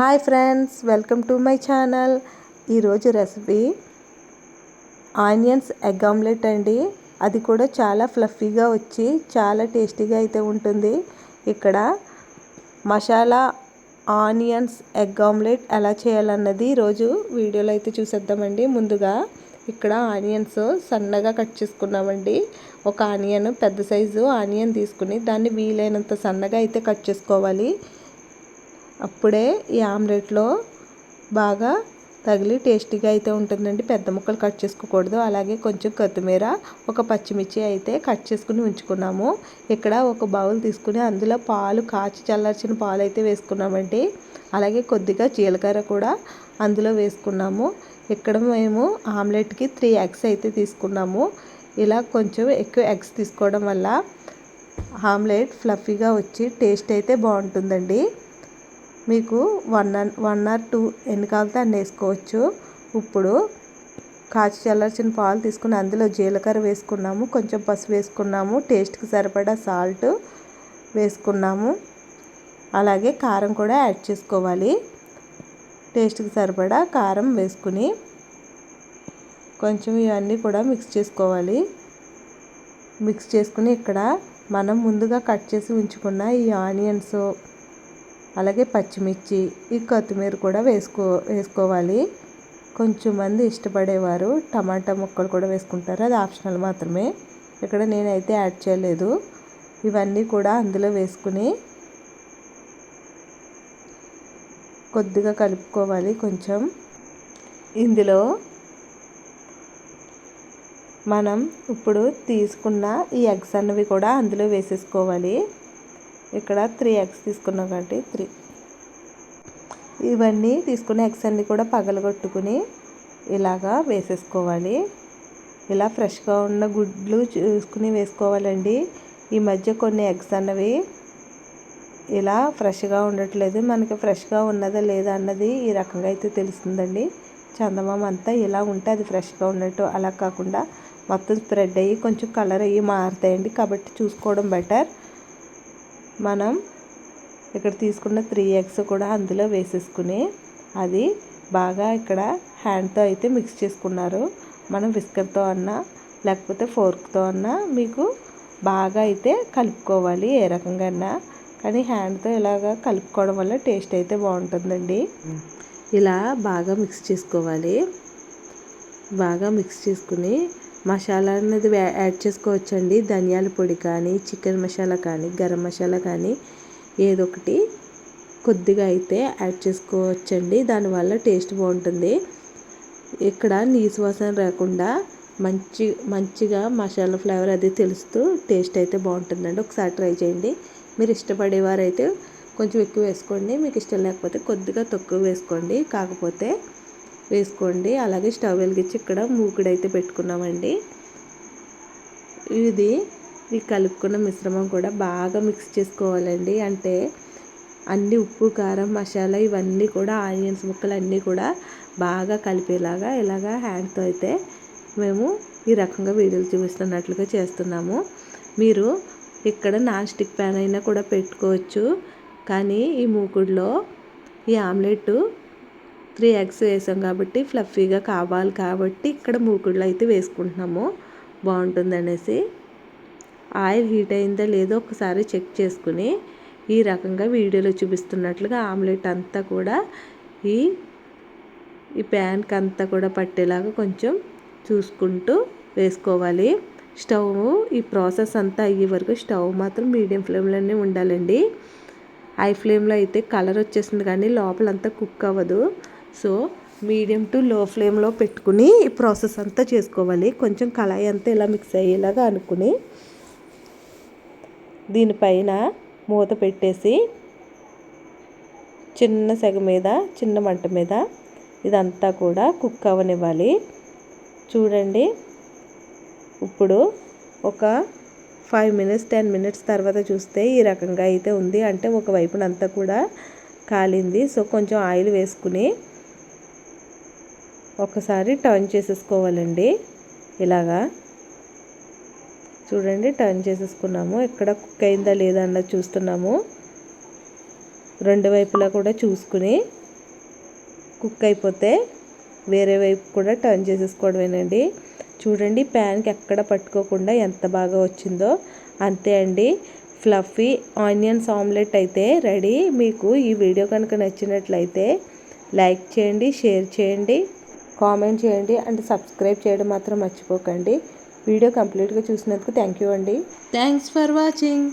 Hi friends welcome to my channel. ఈరోజు recipe onions egg omelette అండి. అది కూడా చాలా ఫ్లఫీగా వచ్చి చాలా టేస్టీగా అయితే ఉంటుంది. ఇక్కడ మసాలా ఆనియన్స్ ఎగ్ ఆమ్లెట్ ఎలా చేయాలన్నది ఈరోజు వీడియోలో అయితే చూసేద్దామండి. ముందుగా ఇక్కడ ఆనియన్స్ సన్నగా కట్ చేసుకున్నామండి. ఒక ఆనియన్ పెద్ద సైజు ఆనియన్ తీసుకుని దాన్ని వీలైనంత సన్నగా అయితే కట్ చేసుకోవాలి. అప్పుడే ఈ ఆమ్లెట్లో బాగా తగిలి టేస్టీగా అయితే ఉంటుందండి. పెద్ద ముక్కలు కట్ చేసుకోకూడదు. అలాగే కొంచెం కొత్తిమీర ఒక పచ్చిమిర్చి అయితే కట్ చేసుకుని ఉంచుకున్నాము. ఇక్కడ ఒక బౌల్ తీసుకుని అందులో పాలు కాచి చల్లార్చిన పాలు అయితే వేసుకున్నామండి. అలాగే కొద్దిగా జీలకర్ర కూడా అందులో వేసుకున్నాము. ఇక్కడ మేము ఆమ్లెట్కి త్రీ ఎగ్స్ అయితే తీసుకున్నాము. ఇలా కొంచెం ఎక్కువ ఎగ్స్ తీసుకోవడం వల్ల ఆమ్లెట్ ఫ్లఫీగా వచ్చి టేస్ట్ అయితే బాగుంటుందండి. మీకు వన్ వన్ ఆర్ టూ ఎన్ని కావాలితే అన్ని వేసుకోవచ్చు. ఇప్పుడు కాచి చల్లార్చిన పాలు తీసుకుని అందులో జీలకర్ర వేసుకున్నాము కొంచెం పసుపు వేసుకున్నాము టేస్ట్కి సరిపడా సాల్ట్ వేసుకున్నాము. అలాగే కారం కూడా యాడ్ చేసుకోవాలి. టేస్ట్కి సరిపడా కారం వేసుకుని కొంచెం ఇవన్నీ కూడా మిక్స్ చేసుకోవాలి. మిక్స్ చేసుకుని ఇక్కడ మనం ముందుగా కట్ చేసి ఉంచుకున్న ఈ ఆనియన్స్ అలాగే పచ్చిమిర్చి ఈ కొత్తిమీర కూడా వేసుకో వేసుకోవాలి. కొంచెం మంది ఇష్టపడేవారు టమాటా ముక్కలు కూడా వేసుకుంటారు. అది ఆప్షనల్ మాత్రమే. ఇక్కడ నేనైతే యాడ్ చేయలేదు. ఇవన్నీ కూడా అందులో వేసుకుని కొద్దిగా కలుపుకోవాలి కొంచెం. ఇందులో మనం ఇప్పుడు తీసుకున్న ఈ ఎగ్స్ అన్నవి కూడా అందులో వేసేసుకోవాలి. ఇక్కడ త్రీ ఎగ్స్ తీసుకున్నాం కాబట్టి త్రీ ఇవన్నీ తీసుకున్న ఎగ్స్ అన్నీ కూడా పగలగొట్టుకుని ఇలాగా వేసేసుకోవాలి. ఇలా ఫ్రెష్గా ఉన్న గుడ్లు చూసుకుని వేసుకోవాలండి. ఈ మధ్య కొన్ని ఎగ్స్ అన్నవి ఇలా ఫ్రెష్గా ఉండట్లేదు. మనకి ఫ్రెష్గా ఉన్నదా లేదా అన్నది ఈ రకంగా అయితే తెలుస్తుందండి. చందమామ అంతా ఇలా ఉంటే అది ఫ్రెష్గా ఉన్నట్టు అలా కాకుండా మొత్తం స్ప్రెడ్ అయ్యి కొంచెం కలర్ అయ్యి మారుతాయండి. కాబట్టి చూసుకోవడం బెటర్ మనం ఇక్కడ తీసుకున్న త్రీ ఎగ్స్ కూడా అందులో వేసేసుకుని అది బాగా ఇక్కడ హ్యాండ్తో అయితే మిక్స్ చేసుకున్నారు. మనం విస్కర్తో అన్నా లేకపోతే ఫోర్క్తో అన్నా మీకు బాగా అయితే కలుపుకోవాలి ఏ రకంగా అన్నా. కానీ హ్యాండ్తో ఇలాగ కలుపుకోవడం వల్ల టేస్ట్ అయితే బాగుంటుందండి. ఇలా బాగా మిక్స్ చేసుకోవాలి. బాగా మిక్స్ చేసుకుని మసాలా అనేది యాడ్ చేసుకోవచ్చండి. ధనియాల పొడి కానీ చికెన్ మసాలా కానీ గరం మసాలా కానీ ఏదో ఒకటి కొద్దిగా అయితే యాడ్ చేసుకోవచ్చండి. దానివల్ల టేస్ట్ బాగుంటుంది. ఇక్కడ నీసు వాసన రాకుండా మంచి మంచిగా మసాలా ఫ్లేవర్ అది తెలుస్తూ టేస్ట్ అయితే బాగుంటుందండి. ఒకసారి ట్రై చేయండి. మీరు ఇష్టపడేవారైతే కొంచెం ఎక్కువ వేసుకోండి. మీకు ఇష్టం లేకపోతే కొద్దిగా తక్కువ వేసుకోండి. కాకపోతే వేసుకోండి. అలాగే స్టవ్ వెలిగించి ఇక్కడ మూకుడైతే పెట్టుకున్నామండి. ఇది ఈ కలుపుకున్న మిశ్రమం కూడా బాగా మిక్స్ చేసుకోవాలండి. అంటే అన్ని ఉప్పు కారం మసాలా ఇవన్నీ కూడా ఆనియన్స్ ముక్కలు అన్నీ కూడా బాగా కలిపేలాగా ఇలాగా హ్యాండ్తో అయితే మేము ఈ రకంగా వీడియోలు చూపిస్తున్నట్లుగా చేస్తున్నాము. మీరు ఇక్కడ నాన్ స్టిక్ ప్యాన్ అయినా కూడా పెట్టుకోవచ్చు. కానీ ఈ మూకుడులో ఈ ఆమ్లెట్ త్రీ ఎగ్స్ వేసాం కాబట్టి ఫ్లఫీగా కావాలి కాబట్టి ఇక్కడ మూకుడులో అయితే వేసుకుంటున్నాము. బాగుంటుంది అనేసి ఆయిల్ హీట్ అయిందో లేదో ఒకసారి చెక్ చేసుకుని ఈ రకంగా వీడియోలో చూపిస్తున్నట్లుగా ఆమ్లెట్ అంతా కూడా ఈ ఈ ప్యాన్కి అంతా కూడా పట్టేలాగా కొంచెం చూసుకుంటూ వేసుకోవాలి. స్టవ్ ఈ ప్రాసెస్ అంతా అయ్యే వరకు స్టవ్ మాత్రం మీడియం ఫ్లేమ్లోనే ఉండాలండి. హై ఫ్లేమ్లో అయితే కలర్ వచ్చేసింది కానీ లోపలంతా కుక్ అవ్వదు. సో మీడియం టు లో ఫ్లేమ్లో పెట్టుకుని ఈ ప్రాసెస్ అంతా చేసుకోవాలి. కొంచెం కళాయి అంతా ఇలా మిక్స్ అయ్యేలాగా అనుకుని దీనిపైన మూత పెట్టేసి చిన్న సెగ మీద చిన్న మంట మీద ఇదంతా కూడా కుక్ అవ్వనివ్వాలి చూడండి. ఇప్పుడు ఒక ఫైవ్ మినిట్స్ టెన్ మినిట్స్ తర్వాత చూస్తే ఈ రకంగా అయితే ఉంది. అంటే ఒక వైపునంతా కూడా కాలింది. సో కొంచెం ఆయిల్ వేసుకుని ఒకసారి టర్న్ చేసేసుకోవాలండి. ఇలాగా. చూడండి టర్న్ చేసేసుకున్నాము. ఎక్కడ కుక్ అయిందా లేదా అన్నది చూస్తున్నాము. రెండు వైపులా కూడా చూసుకుని కుక్ అయిపోతే వేరే వైపు కూడా టర్న్ చేసేసుకోవడమేనండి. చూడండి ప్యాన్కి ఎక్కడ పట్టుకోకుండా ఎంత బాగా వచ్చిందో. అంతే అండి. ఫ్లఫీ ఆనియన్స్ ఆమ్లెట్ అయితే రెడీ. మీకు ఈ వీడియో కనుక నచ్చినట్లయితే లైక్ చేయండి షేర్ చేయండి. కామెంట్ చేయండి అండ్ సబ్స్క్రైబ్ చేయడం మాత్రం మర్చిపోకండి. వీడియో కంప్లీట్గా చూసినందుకు థ్యాంక్ యూ అండి. Thanks for watching.